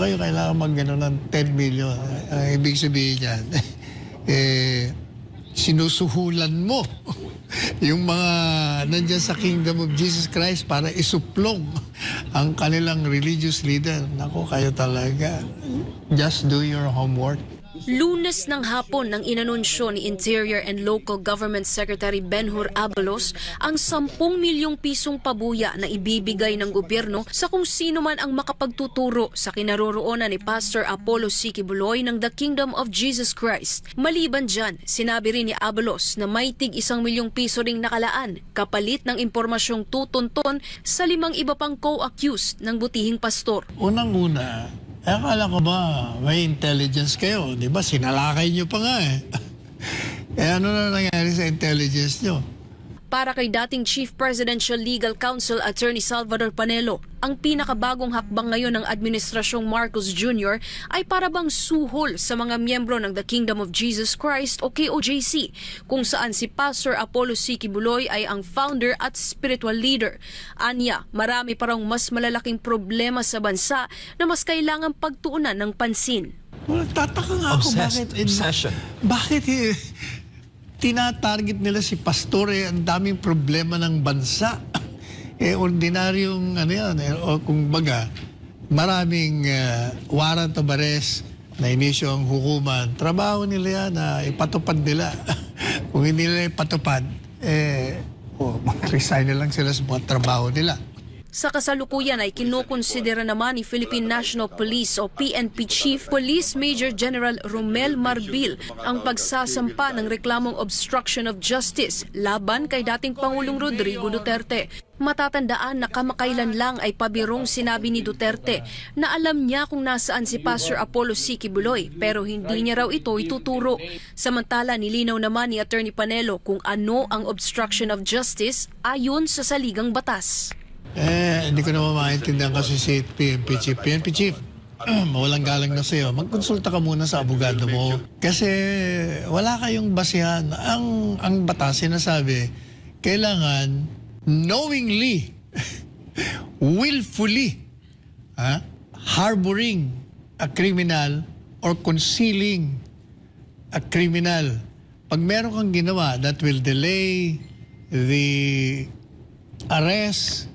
kayo kailangan mag ano, ng 10 million. Ang ibig sabihin yan, eh, sinusuhulan mo yung mga nandyan sa Kingdom of Jesus Christ para isuplong ang kanilang religious leader. Nako, kayo talaga. Just do your homework. Lunes ng hapon nang inanunsyo ni Interior and Local Government Secretary Benhur Abalos ang 10 milyong pisong pabuya na ibibigay ng gobyerno sa kung sino man ang makapagtuturo sa kinaroroonan ni Pastor Apollo Sikibuloy ng The Kingdom of Jesus Christ. Maliban dyan, sinabi rin ni Abalos na may tig isang milyong piso ring nakalaan kapalit ng impormasyong tutunton sa limang iba pang co-accused ng butihing pastor. Unang-una, eh, akala ko ba may intelligence kayo? Di ba? Sinalakay nyo pa nga eh. eh ano na nangyari sa intelligence nyo? Para kay dating Chief Presidential Legal Counsel Attorney Salvador Panelo, ang pinakabagong hakbang ngayon ng Administrasyong Marcos Jr. ay para bang suhol sa mga miyembro ng The Kingdom of Jesus Christ o KOJC, kung saan si Pastor Apollo C. Kibuloy ay ang founder at spiritual leader. Anya, marami parang mas malalaking problema sa bansa na mas kailangang pagtuunan ng pansin. Well, tataka nga ako Obsessed. bakit... Obsession. Bakit eh, tinatarget nila si pastor eh, ang daming problema ng bansa. eh, ordinaryong ano yan, eh, o kung baga, maraming uh, warrant of arrest na inisyo ang hukuman. Trabaho nila yan na ipatupad nila. kung hindi nila ipatupad, eh, oh, mag-resign na lang sila sa mga trabaho nila. Sa kasalukuyan ay kinukonsidera naman ni Philippine National Police o PNP Chief Police Major General Romel Marbil ang pagsasampa ng reklamong obstruction of justice laban kay dating Pangulong Rodrigo Duterte. Matatandaan na kamakailan lang ay pabirong sinabi ni Duterte na alam niya kung nasaan si Pastor Apollo C. Kibuloy pero hindi niya raw ito ituturo. Samantala nilinaw naman ni Attorney Panelo kung ano ang obstruction of justice ayon sa saligang batas. Eh, hindi ko naman maintindihan kasi si PNP Chief. PNP Chief, mawalang galang na sa'yo. Magkonsulta ka muna sa abogado mo. Kasi wala kayong basihan. Ang, ang batas sinasabi, kailangan knowingly, willfully, ha, harboring a criminal or concealing a criminal. Pag meron kang ginawa that will delay the arrest,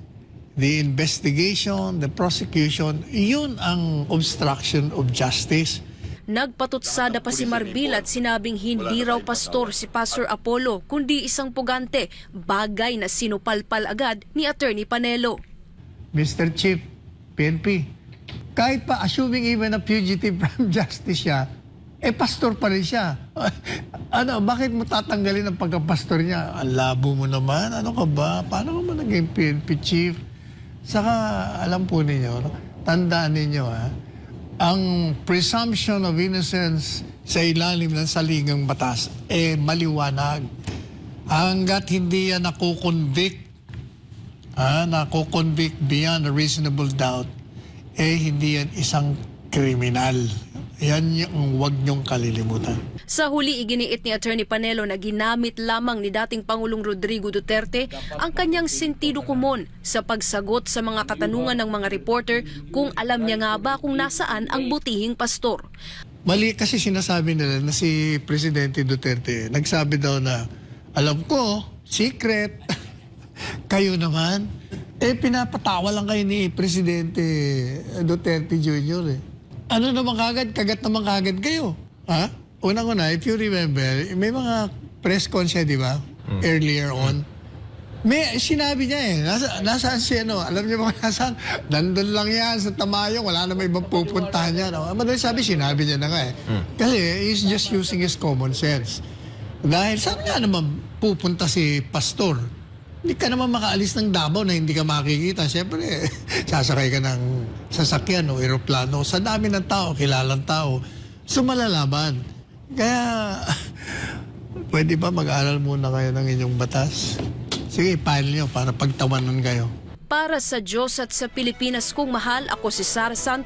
the investigation, the prosecution, yun ang obstruction of justice. Nagpatutsada pa si Marbil at sinabing hindi raw pastor si Pastor Apollo kundi isang pugante, bagay na sinupalpal agad ni Attorney Panelo. Mr. Chief, PNP, kahit pa assuming even a fugitive from justice siya, eh pastor pa rin siya. ano, bakit mo tatanggalin ang pagkapastor niya? Ang labo mo naman. Ano ka ba? Paano ka ba naging PNP chief? Saka, alam po ninyo, no? tandaan ninyo, ha? ang presumption of innocence sa ilalim ng saligang batas, eh maliwanag. Hanggat hindi yan nakukonvict ah, nako-convict beyond a reasonable doubt, eh hindi yan isang kriminal. Yan yung huwag niyong kalilimutan. Sa huli iginiit ni Attorney Panelo na ginamit lamang ni dating Pangulong Rodrigo Duterte ang kanyang sentido kumon sa pagsagot sa mga katanungan ng mga reporter kung alam niya nga ba kung nasaan ang butihing pastor. Mali kasi sinasabi nila na si Presidente Duterte, nagsabi daw na, alam ko, secret. kayo naman. Eh, pinapatawa lang kayo ni Presidente Duterte Jr. Eh. Ano naman kagad? Kagat naman kagad kayo. Ha? Unang-una, if you remember, may mga press con siya, di ba? Earlier on. May sinabi niya eh, nasa, nasaan si ano, alam niyo ba nasaan? Nandun lang yan sa Tamayong, wala na may ibang pupuntahan niya. No? Madaling sabi, sinabi niya na nga eh. Kasi he's just using his common sense. Dahil saan nga naman pupunta si pastor? Hindi ka naman makaalis ng Davao na hindi ka makikita. Siyempre, sasakay ka ng sasakyan o eroplano. Sa dami ng tao, kilalang tao, sumalalaman. Kaya, pwede ba mag-aral muna kayo ng inyong batas? Sige, file nyo para pagtawanan kayo. Para sa Diyos at sa Pilipinas kong mahal, ako si Sara Santos.